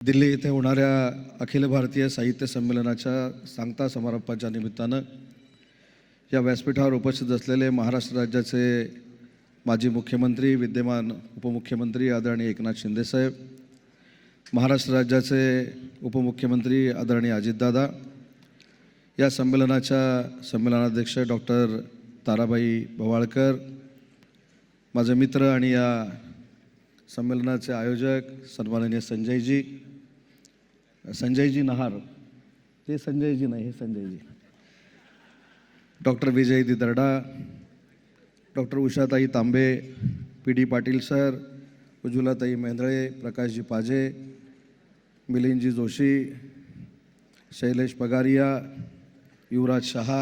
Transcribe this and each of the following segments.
दिल्ली येथे होणाऱ्या अखिल भारतीय साहित्य संमेलनाच्या सांगता समारंभाच्या निमित्तानं या व्यासपीठावर उपस्थित असलेले महाराष्ट्र राज्याचे माजी मुख्यमंत्री विद्यमान उपमुख्यमंत्री आदरणीय एकनाथ शिंदेसाहेब महाराष्ट्र राज्याचे उपमुख्यमंत्री आदरणीय अजितदादा या संमेलनाच्या संमेलनाध्यक्ष डॉक्टर ताराबाई भवाळकर माझे मित्र आणि या संमेलनाचे आयोजक सन्माननीय संजयजी संजयजी नहार. ते संजयजी नाही हे Sanjayji. Doctor Vijayji Darda doctor Ushatai Tambe P D Patil sir Ujjwalatai Mendale Prakashji Paje Milindji Joshi Shailesh Pagariya Yuvraj Shah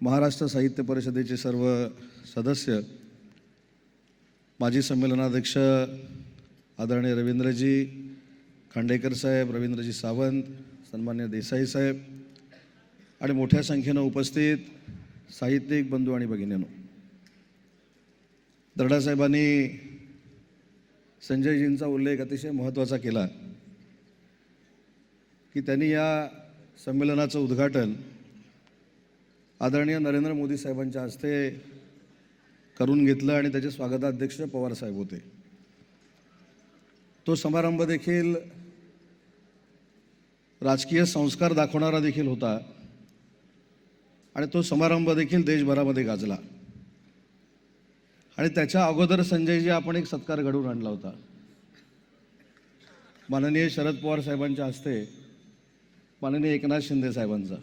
Maharashtra Sahitya परिषदेचे सर्व सदस्य माजी संमेलनाध्यक्ष आदरणीय रवींद्रजी खांडेकर साहेब रवींद्रजी सावंत सन्मान्य देसाई साहेब आणि मोठ्या संख्येनं उपस्थित साहित्यिक बंधू आणि भगिनीनो. दर्डासाहेबांनी संजयजींचा उल्लेख अतिशय महत्त्वाचा केला की त्यांनी या संमेलनाचं उद्घाटन आदरणीय नरेंद्र मोदी साहेबांच्या हस्ते करून घेतलं आणि त्याचे स्वागताध्यक्ष पवार साहेब होते. तो समारंभ देखील राजकीय संस्कार दाखवणारा देखील होता. आणि तो समारंभ देखील देशभरामध्ये गाजला. आणि त्याच्या अगोदर संजयजी आपण एक सत्कार घडवून आणला होता. माननीय शरद पवार साहेबांच्या हस्ते माननीय एकनाथ शिंदे साहेबांचा.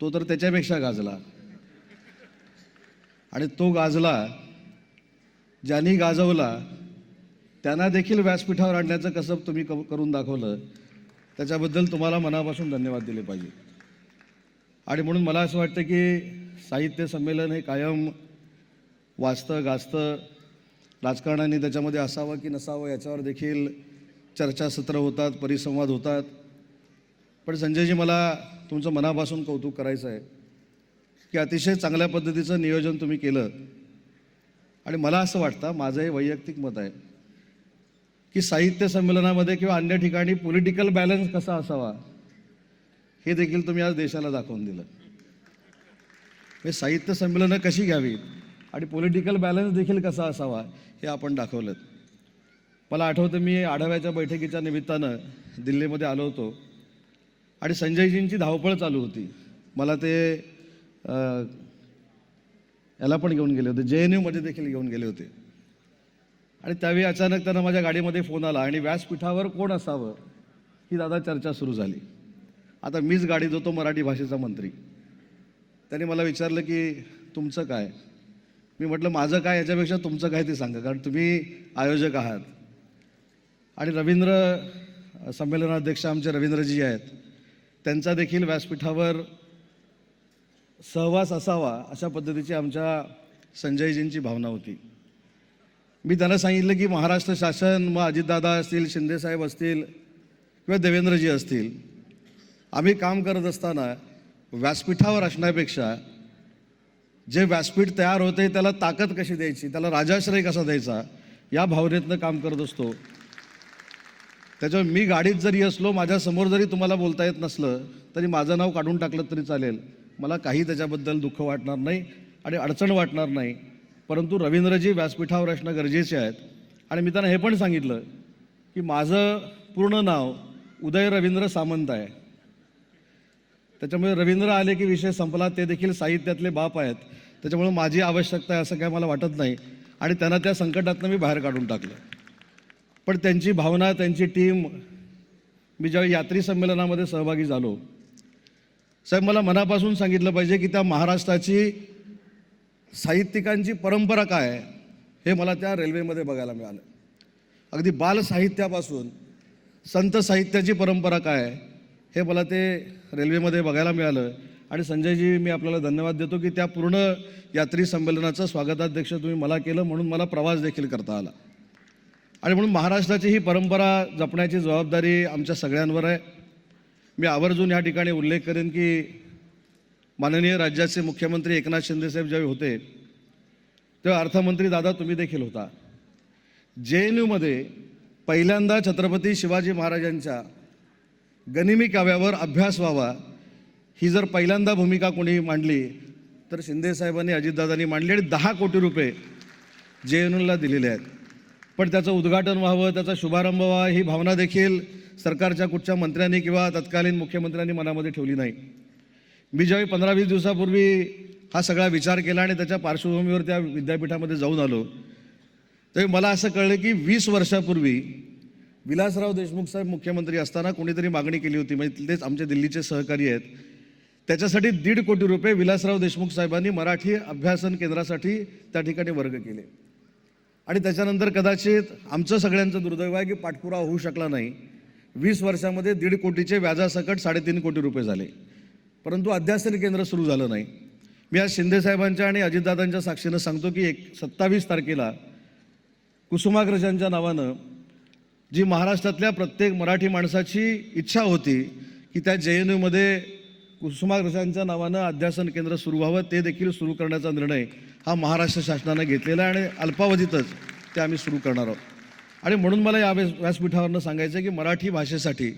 तो तर त्याच्यापेक्षा गाजला. आणि तो गाजला ज्यांनी गाजवला त्यांना देखील व्यासपीठावर आणण्याचं कसं तुम्ही क- करून दाखवलं. त्याच्याबद्दल तुम्हाला मनापासून धन्यवाद दिले पाहिजे. आणि म्हणून मला असं वाटतं की साहित्य संमेलन हे कायम वाचतं गाजतं. राजकारणाने त्याच्यामध्ये असावं की नसावं याच्यावर देखील चर्चासत्र होतात परिसंवाद होतात. पण संजयजी मला तुमचं मनापासून कौतुक करायचं आहे की अतिशय चांगल्या पद्धतीचं नियोजन तुम्ही केलं. आणि मला असं वाटतं माझं हे वैयक्तिक मत आहे की साहित्य संमेलनामध्ये किंवा अन्य ठिकाणी पॉलिटिकल बॅलन्स कसा असावा हे देखील तुम्ही आज देशाला दाखवून दिलं. हे साहित्य संमेलनं कशी घ्यावीत आणि पॉलिटिकल बॅलन्स देखील कसा असावा हे आपण दाखवलं मला आठवतं मी आढाव्याच्या बैठकीच्या निमित्तानं दिल्लीमध्ये आलो होतो आणि संजयजींची धावपळ चालू होती. मला ते याला पण घेऊन गेले होते जे एन यूमध्ये देखील घेऊन गेले होते. आणि त्यावेळी अचानक त्यांना माझ्या गाडीमध्ये फोन आला आणि व्यासपीठावर कोण असावं ही दादा चर्चा सुरू झाली. आता मीच गाडीत होतो मराठी भाषेचा मंत्री. त्यांनी मला विचारलं की तुमचं काय? मी म्हटलं माझं काय याच्यापेक्षा तुमचं काय ते सांगा कारण तुम्ही आयोजक आहात. आणि रवींद्र संमेलनाध्यक्ष आमचे रवींद्रजी आहेत. त्यांचा देखील व्यासपीठावर सहवास असावा अशा पद्धतीची आमच्या संजयजींची भावना होती. मी त्यांना सांगितलं की महाराष्ट्र शासन मग अजितदादा असतील शिंदेसाहेब असतील किंवा देवेंद्रजी असतील आम्ही काम करत असताना व्यासपीठावर असण्यापेक्षा जे व्यासपीठ तयार होते त्याला ताकद कशी द्यायची त्याला राजाश्रय कसा द्यायचा या भावनेतनं काम करत असतो. त्याच्यामुळे मी गाडीत जरी असलो माझ्यासमोर जरी तुम्हाला बोलता येत नसलं तरी माझं नाव काढून टाकलं तरी चालेल. मला काही त्याच्याबद्दल दुःख वाटणार नाही आणि अडचण वाटणार नाही. परंतु रवींद्रजी व्यासपीठावर असणं गरजेचे आहेत. आणि मी त्यांना हे पण सांगितलं की माझं पूर्ण नाव उदय रवींद्र सामंत आहे. त्याच्यामुळे रवींद्र आले की विषय संपला ते देखील साहित्यातले बाप आहेत. त्याच्यामुळे माझी आवश्यकता आहे असं काय मला वाटत नाही. आणि त्यांना त्या संकटातनं मी बाहेर काढून टाकलं. पण त्यांची भावना त्यांची टीम मी ज्यावेळी यात्री संमेलनामध्ये सहभागी झालो. साहेब मला मनापासून सांगितलं पाहिजे की त्या महाराष्ट्राची साहित्यिकांची परंपरा काय आहे हे मला त्या रेल्वेमध्ये बघायला मिळालं. अगदी बालसाहित्यापासून संत साहित्याची परंपरा काय आहे हे मला ते रेल्वेमध्ये बघायला मिळालं. आणि संजयजी मी आपल्याला धन्यवाद देतो की त्या पूर्ण यात्री संमेलनाचं स्वागताध्यक्ष तुम्ही मला केलं म्हणून मला प्रवास देखील करता आला. आणि म्हणून महाराष्ट्राची ही परंपरा जपण्याची जबाबदारी आमच्या सगळ्यांवर आहे. मी आवर्जून या ठिकाणी उल्लेख करेन की माननीय राज्याचे मुख्यमंत्री एकनाथ शिंदेसाहेब ज्यावेळी होते तेव्हा अर्थमंत्री दादा तुम्ही देखील होता. जे एन यूमध्ये पहिल्यांदा छत्रपती शिवाजी महाराजांच्या गनिमी काव्यावर अभ्यास व्हावा ही जर पहिल्यांदा भूमिका कोणी मांडली तर शिंदेसाहेबांनी अजितदादांनी मांडली आणि दहा कोटी रुपये जे एन यूला दिलेले आहेत. पण त्याचं उद्घाटन व्हावं त्याचा शुभारंभ व्हावा ही भावना देखील सरकारच्या कुठच्या मंत्र्यांनी किंवा तत्कालीन मुख्यमंत्र्यांनी मनामध्ये ठेवली नाही. मी ज्यावेळी पंधरा वीस दिवसापूर्वी हा सगळा विचार केला आणि त्याच्या पार्श्वभूमीवर त्या विद्यापीठामध्ये जाऊन आलो त्यावेळी मला असं कळलं की वीस वर्षापूर्वी विलासराव देशमुख साहेब मुख्यमंत्री असताना कोणीतरी मागणी केली होती. म्हणजे तेच आमचे दिल्लीचे सहकारी आहेत. त्याच्यासाठी दीड कोटी रुपये विलासराव देशमुख साहेबांनी मराठी अभ्यासन केंद्रासाठी त्या ठिकाणी वर्ग केले. आणि त्याच्यानंतर कदाचित आमचं सगळ्यांचं दुर्दैव आहे की पाठपुरावा होऊ शकला नाही. वीस वर्षामध्ये दीड कोटीचे व्याजासकट साडेतीन कोटी रुपये झाले. परंतु अध्यासन केंद्र सुरू झालं नाही. मी आज शिंदेसाहेबांच्या आणि अजितदादांच्या साक्षीनं सांगतो की एक सत्तावीस तारखेला कुसुमाग्रजांच्या नावानं जी महाराष्ट्रातल्या प्रत्येक मराठी माणसाची इच्छा होती की त्या जे एन यूमध्ये कुसुमाग्रजांच्या नावानं अध्यासन केंद्र सुरू व्हावं ते देखील सुरू करण्याचा निर्णय हा महाराष्ट्र शासनानं घेतलेला आहे आणि अल्पावधीतच ते आम्ही सुरू करणार आहोत. आणि म्हणून मला या व्यासपीठावरनं सांगायचं की मराठी भाषेसाठी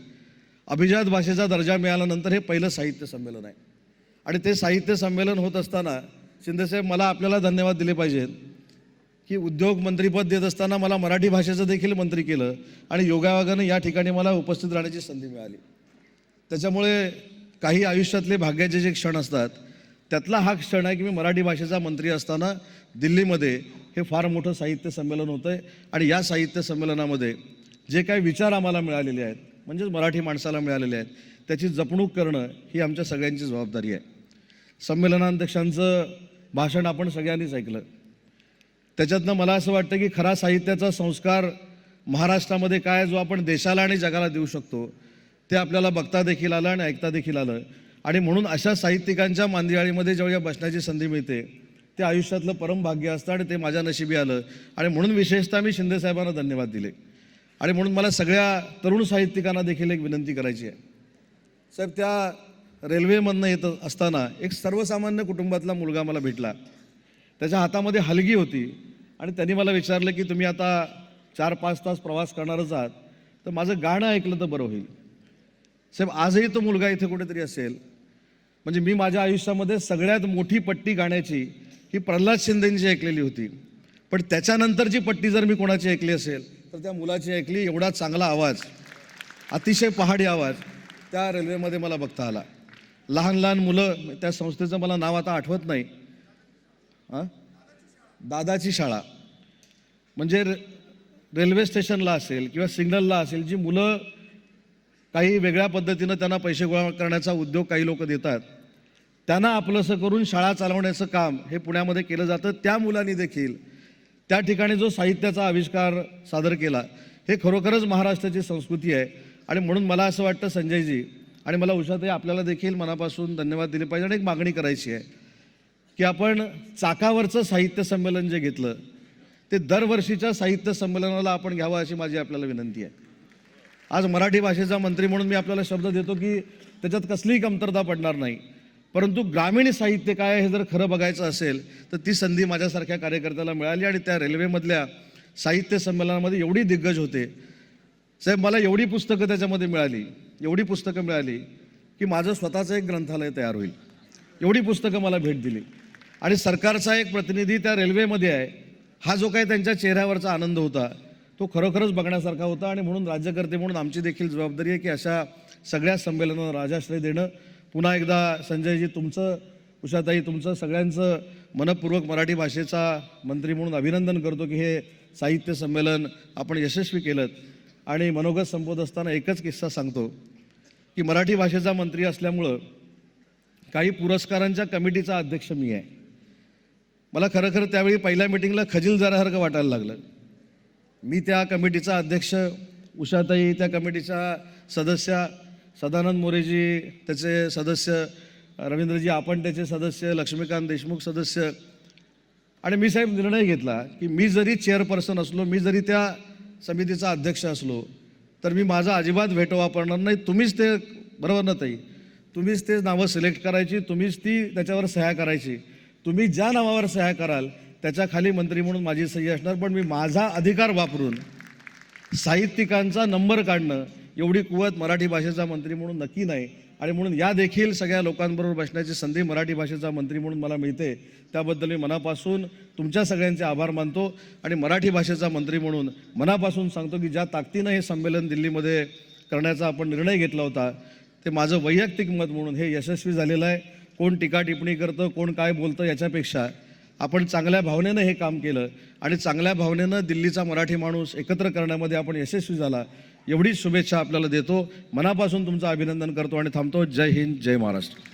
अभिजात भाषेचा दर्जा मिळाल्यानंतर हे पहिलं साहित्य संमेलन आहे. आणि ते साहित्य संमेलन होत असताना शिंदेसाहेब मला आपल्याला धन्यवाद दिले पाहिजेत की उद्योग मंत्रीपद देत असताना मला मराठी भाषेचं देखील मंत्री केलं आणि योगायोगानं या ठिकाणी मला उपस्थित राहण्याची संधी मिळाली. त्याच्यामुळे काही आयुष्यातले भाग्याचे जे क्षण असतात त्यातला हा क्षण आहे की मी मराठी भाषेचा मंत्री असताना दिल्लीमध्ये हे फार मोठं साहित्य संमेलन होतं आहे आणि या साहित्य संमेलनामध्ये जे काही विचार आम्हाला मिळालेले आहेत म्हणजेच मराठी माणसाला मिळालेले आहेत. त्याची जपणूक करणं ही आमच्या सगळ्यांची जबाबदारी आहे. संमेलनाध्यक्षांचं भाषण आपण सगळ्यांनीच ऐकलं. त्याच्यातनं मला असं वाटतं की खरा साहित्याचा संस्कार महाराष्ट्रामध्ये काय जो आपण देशाला आणि जगाला देऊ शकतो ते आपल्याला बघता देखील आलं आणि ऐकता देखील आलं. आणि म्हणून अशा साहित्यिकांच्या मांदियाळीमध्ये जेव्हा बसण्याची संधी मिळते ते आयुष्यातलं परम भाग्य असतं आणि ते माझ्या नशिबी आलं. आणि म्हणून विशेषतः मी शिंदेसाहेबांना धन्यवाद दिले. आणि म्हणून मला सगळ्या तरुण साहित्यिकांना देखील एक विनंती करायची आहे. साहेब त्या रेल्वेमधनं येत असताना एक सर्वसामान्य कुटुंबातला मुलगा मला भेटला. त्याच्या हातामध्ये हलगी होती आणि त्यांनी मला विचारलं की तुम्ही आता चार पाच तास प्रवास करणारच आहात तर माझं गाणं ऐकलं तर बरं होईल. साहेब आजही तो मुलगा इथे कुठेतरी असेल. म्हणजे मी माझ्या आयुष्यामध्ये सगळ्यात मोठी पट्टी गाण्याची ही प्रल्हाद शिंदेंची ऐकलेली होती. पण त्याच्यानंतरची पट्टी जर मी कोणाची ऐकली असेल तर त्या मुलाची ऐकली एवढा चांगला आवाज अतिशय पहाडी आवाज त्या रेल्वेमध्ये मला बघता आला. लहान लहान मुलं त्या संस्थेचं मला नाव आता आठवत नाही. हां? दादाची शाळा. म्हणजे रे रेल्वे स्टेशनला असेल किंवा सिग्नलला असेल जी मुलं काही वेगळ्या पद्धतीनं त्यांना पैसे गोळा करण्याचा उद्योग काही लोक देतात त्यांना आपलंसं करून शाळा चालवण्याचं काम हे पुण्यामध्ये केलं जातं. त्या मुलांनी देखील त्या ठिकाणी जो साहित्याचा आविष्कार सादर केला हे खरोखरच महाराष्ट्राची संस्कृती आहे. आणि म्हणून मला असं वाटतं संजयजी आणि मला उषाताई आपल्याला देखील मनापासून धन्यवाद दिले पाहिजे आणि एक मागणी करायची आहे की आपण चाकावरचं साहित्य संमेलन जे घेतलं ते दरवर्षीच्या साहित्य संमेलनाला आपण घ्यावं अशी माझी आपल्याला विनंती आहे. आज मराठी भाषेचा मंत्री म्हणून मी आपल्याला शब्द देतो की त्याच्यात कसलीही कमतरता पडणार नाही. परंतु ग्रामीण साहित्य काय आहे हे जर खरं बघायचं असेल तर ती संधी माझ्यासारख्या कार्यकर्त्याला मिळाली आणि त्या रेल्वेमधल्या साहित्य संमेलनामध्ये एवढी दिग्गज होते. साहेब मला एवढी पुस्तकं त्याच्यामध्ये मिळाली एवढी पुस्तकं मिळाली की माझं स्वतःचं एक ग्रंथालय तयार होईल. एवढी पुस्तकं मला भेट दिली. आणि सरकारचा एक प्रतिनिधी त्या रेल्वेमध्ये आहे. हा जो काही त्यांच्या चेहऱ्यावरचा आनंद होता तो खरोखरच बघण्यासारखा होता आणि म्हणून राज्यकर्ते म्हणून आमची देखील जबाबदारी आहे की अशा सगळ्या संमेलनांना राजाश्रय देणं पुन्हा एकदा संजयजी तुमचं उषाताई तुमचं सगळ्यांचं मनपूर्वक मराठी भाषेचा मंत्री म्हणून अभिनंदन करतो की हे साहित्य संमेलन आपण यशस्वी केलं आणि मनोगत संपवत असताना एकच किस्सा सांगतो की मराठी भाषेचा मंत्री असल्यामुळं काही पुरस्कारांच्या कमिटीचा अध्यक्ष मी आहे. मला खरं खरं त्यावेळी पहिल्या मिटिंगला खजील जाण्यासारखं वाटायला लागलं. मी त्या कमिटीचा अध्यक्ष उषाताई त्या कमिटीच्या सदस्या सदानंद मोरेजी त्याचे सदस्य रवींद्रजी आपण त्याचे सदस्य लक्ष्मीकांत देशमुख सदस्य. आणि मी साहेब निर्णय घेतला की मी जरी चेअरपर्सन असलो मी जरी त्या समितीचा अध्यक्ष असलो तर मी माझा अजिबात भेटो वापरणार नाही. तुम्हीच ते बरोबर ना ताई? तुम्हीच ते नावं सिलेक्ट करायची तुम्हीच ती त्याच्यावर सह्या करायची. तुम्ही ज्या नावावर सह्या कराल त्याच्याखाली मंत्री म्हणून माझी सही असणार पण मी माझा अधिकार वापरून साहित्यिकांचा नंबर काढणं एवढी कुवत मराठी भाषेचा मंत्री म्हणून नक्की नाही. आणि म्हणून या देखील सगळ्या लोकांबरोबर बसण्याची संधी मराठी भाषेचा मंत्री म्हणून मला मिळते. त्याबद्दल मी मनापासून तुमच्या सगळ्यांचे आभार मानतो. आणि मराठी भाषेचा मंत्री म्हणून मनापासून सांगतो की ज्या ताकदीनं हे संमेलन दिल्लीमध्ये करण्याचा आपण निर्णय घेतला होता ते माझं वैयक्तिक मत म्हणून हे यशस्वी झालेलं आहे. कोण टीका टिप्पणी करतं कोण काय बोलतं याच्यापेक्षा आपण चांगल्या भावनेनं हे काम केलं. आणि चांगल्या भावनेनं दिल्लीचा मराठी माणूस एकत्र करण्यामध्ये आपण यशस्वी झाला. एवढीच शुभेच्छा आपल्याला देतो. मनापासून तुमचं अभिनंदन करतो आणि थांबतो. जय हिंद जय महाराष्ट्र.